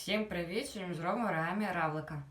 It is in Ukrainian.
Всім привіт! Сьогодні зробимо реамі равлика.